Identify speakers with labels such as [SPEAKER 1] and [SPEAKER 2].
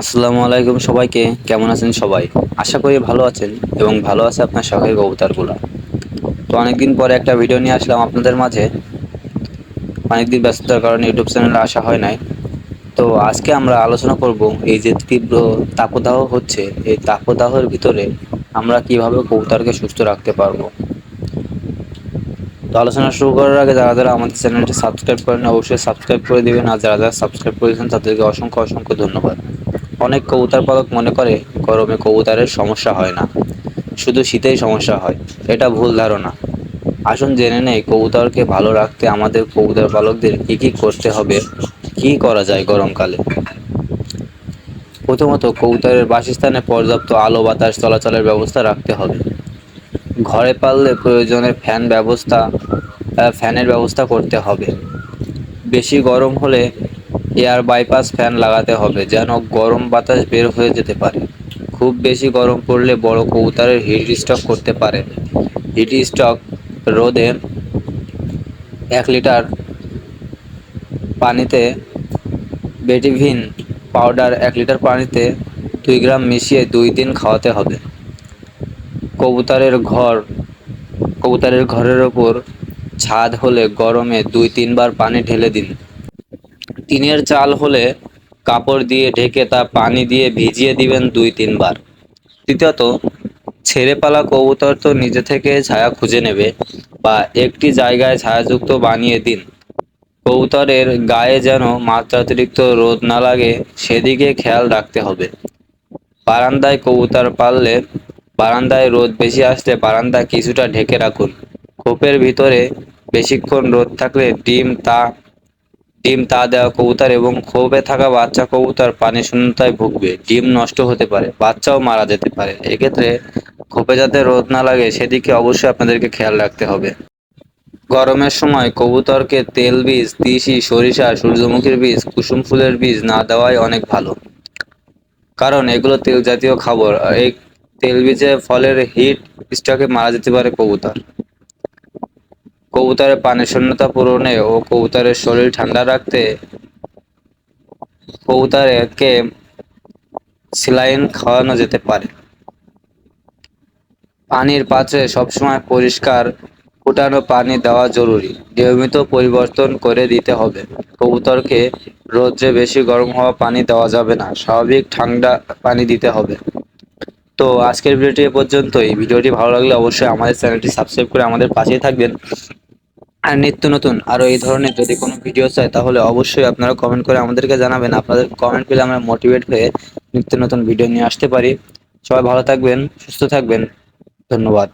[SPEAKER 1] আসসালামু আলাইকুম সবাইকে। কেমন আছেন সবাই? আশা করি ভালো আছেন এবং ভালো আছে আপনার শখের কবুতরগুলো। তো অনেকদিন পরে একটা ভিডিও নিয়ে আসলাম আপনাদের মাঝে। অনেকদিন ব্যস্ততার কারণে ইউটিউব চ্যানেলে আসা হয় নাই। তো আজকে আমরা আলোচনা করব এই যে তীব্র তাপদাহ হচ্ছে, এই তাপদাহের ভিতরে আমরা কীভাবে কবুতরকে সুস্থ রাখতে পারব। তো আলোচনা শুরু করার আগে যারা যারা আমাদের চ্যানেলটি সাবস্ক্রাইব করেন অবশ্যই সাবস্ক্রাইব করে দেবেন। আর যারা যারা সাবস্ক্রাইব করেছেন, তাদেরকে অসংখ্য অসংখ্য ধন্যবাদ। অনেক কবুতর পালক মনে করে, গরমে কবুতরের সমস্যা হয় না। শুধু শীতেই সমস্যা হয়, এটা ভুল ধারণা। আসুন জেনে নেই, কবুতরকে ভালো রাখতে আমাদের কবুতর পালকদের কী কী করতে হবে, কী করা যায় গরমকালে? প্রথমত, কবুতরের বাসস্থানে পর্যাপ্ত আলো, বাতাস, চলাচলের ব্যবস্থা রাখতে হবে। ঘরে পাললে প্রয়োজনে ফ্যান ব্যবস্থা ফ্যানের ব্যবস্থা করতে হবে। বেশি গরম হলে এয়ার বাইপাস ফ্যান লাগাতে হবে যেন গরম বাতাস বের হয়ে যেতে পারে। খুব বেশি গরম পড়লে বড় কবুতরের হিট স্ট্রোক করতে পারে হিট স্ট্রোক রোদে এক লিটার পানিতে বেটিভিন পাউডার এক লিটার পানিতে দুই গ্রাম মিশিয়ে দুই দিন খাওয়াতে হবে। কবুতরের ঘর, কবুতরের ঘরের ওপর ছাদ হলে গরমে দুই তিনবার পানি ঢেলে দিন। টিনের চাল হলে কাপড় দিয়ে ঢেকে তা পানি দিয়ে ভিজিয়ে দিবেন দুই তিনবার। তৃতীয়ত ছেড়ে পালা কবুতর তো নিজে থেকে ছায়া খুঁজে নেবে বা একটি জায়গায় ছায়াযুক্ত বানিয়ে দিন। কবুতরের গায়ে যেন মাত্রাতিরিক্ত রোদ না লাগে, সেদিকে খেয়াল রাখতে হবে। বারান্দায় কবুতর পাললে বারান্দায় রোদ বেশি আসলে বারান্দা কিছুটা ঢেকে রাখুন। খোপের ভিতরে বেশিক্ষণ রোদ থাকলে ডিম, তা ডিম তা দেওয়া কবুতর এবং ক্ষোভে থাকা বাচ্চা কবুতর পানি শূন্যতায় ভুগবে। ডিম নষ্ট হতে পারে, বাচ্চাও মারা যেতে পারে। এক্ষেত্রে খোপে যাতে রোদ না লাগে, সেদিকে অবশ্যই আপনাদেরকে খেয়াল রাখতে হবে। গরমের সময় কবুতরকে তেল বীজ, তিসি, সরিষা, সূর্যমুখীর বীজ, কুসুম ফুলের বীজ না দেওয়াই অনেক ভালো। কারণ এগুলো তেল জাতীয় খাবার। এই তেল বীজে ফলের হিট স্টকে মারা যেতে পারে কবুতর। কবুতরের পানি শূন্যতা পূরণে ও কবুতরের শরীর ঠান্ডা রাখতে কবুতরকে স্যালাইন খাওয়ানো যেতে পারে। পানির পাত্রে সবসময় পরিষ্কার ফুটানো পানি দেওয়া জরুরি। নিয়মিত পরিবর্তন করে দিতে হবে। কবুতরকে রোদ্রে বেশি গরম হওয়া পানি দেওয়া যাবে না। স্বাভাবিক ঠান্ডা পানি দিতে হবে। তো আজকের ভিডিওটি এ পর্যন্তই। ভিডিওটি ভালো লাগলে অবশ্যই আমাদের চ্যানেলটি সাবস্ক্রাইব করে আমাদের পাশেই থাকবেন। আর নিত্য নতুন, আরও এই ধরনের যদি কোনো ভিডিও চাই তাহলে অবশ্যই আপনারা কমেন্ট করে আমাদেরকে জানাবেন। আপনাদের কমেন্ট পেলে আমরা মোটিভেট হয়ে নিত্য নতুন ভিডিও নিয়ে আসতে পারি। সবাই ভালো থাকবেন, সুস্থ থাকবেন। ধন্যবাদ।